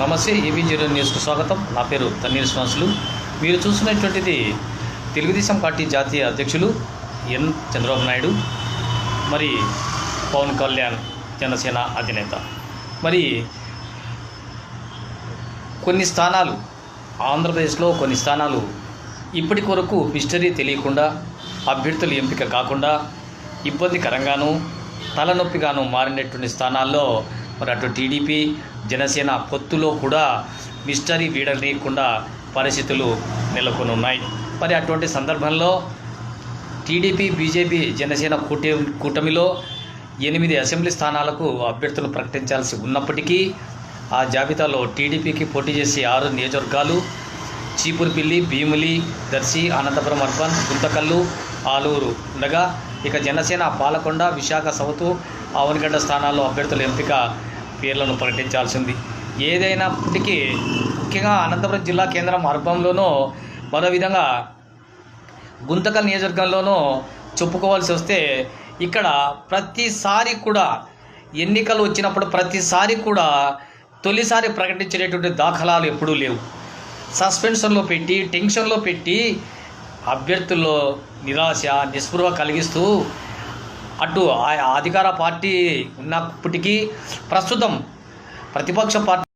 నమస్తే AB zero న్యూస్కు స్వాగతం. నా పేరు తన్నీర్ శ్వాసులు మీరు చూస్తున్నటువంటిది తెలుగుదేశం పార్టీ జాతీయ అధ్యక్షులు ఎన్ చంద్రబాబు నాయుడు మరి పవన్ కళ్యాణ్ జనసేన అధినేత. మరి కొన్ని స్థానాలు ఆంధ్రప్రదేశ్లో కొన్ని స్థానాలు ఇప్పటి కొరకు మిస్టరీ తెలియకుండా అభ్యర్థులు ఎంపిక కాకుండా ఇబ్బందికరంగాను తలనొప్పిగాను మారినటువంటి స్థానాల్లో మరి అటు టీడీపీ జనసేన పొత్తులో కూడా మిస్టరీ వీడనీయకుండా పరిస్థితులు నెలకొని ఉన్నాయి మరి అటువంటి సందర్భంలో టీడీపీ బీజేపీ జనసేన కూటమి కూటమిలో ఎనిమిది అసెంబ్లీ స్థానాలకు అభ్యర్థులు ప్రకటించాల్సి ఉన్నప్పటికీ ఆ జాబితాలో టీడీపీకి పోటీ చేసే ఆరు నియోజకవర్గాలు చీపురుపిల్లి భీములి దర్శి అనంతపురం అర్బన్ గుంతకల్లు ఆలూరు ఉండగా ఇక జనసేన పాలకొండ విశాఖ సవతు ఆవనగడ్డ స్థానాల్లో అభ్యర్థుల ఎంపిక పేర్లను ప్రకటించాల్సింది. ఏదైనప్పటికీ ముఖ్యంగా అనంతపురం జిల్లా కేంద్రం అర్బంలోనూ మరో విధంగా గుంతకల్ నియోజకవర్గంలోనూ చెప్పుకోవాల్సి వస్తే ఇక్కడ ప్రతిసారి కూడా ఎన్నికలు వచ్చినప్పుడు ప్రతిసారి కూడా తొలిసారి ప్రకటించేటటువంటి దాఖలాలు ఎప్పుడూ లేవు. సస్పెన్షన్లో పెట్టి టెన్షన్లో పెట్టి అభ్యర్థుల్లో నిరాశ నిస్పృహ కలిగిస్తూ అటు ఆ అధికార పార్టీ ఉన్నప్పటికీ ప్రస్తుతం ప్రతిపక్ష పార్టీ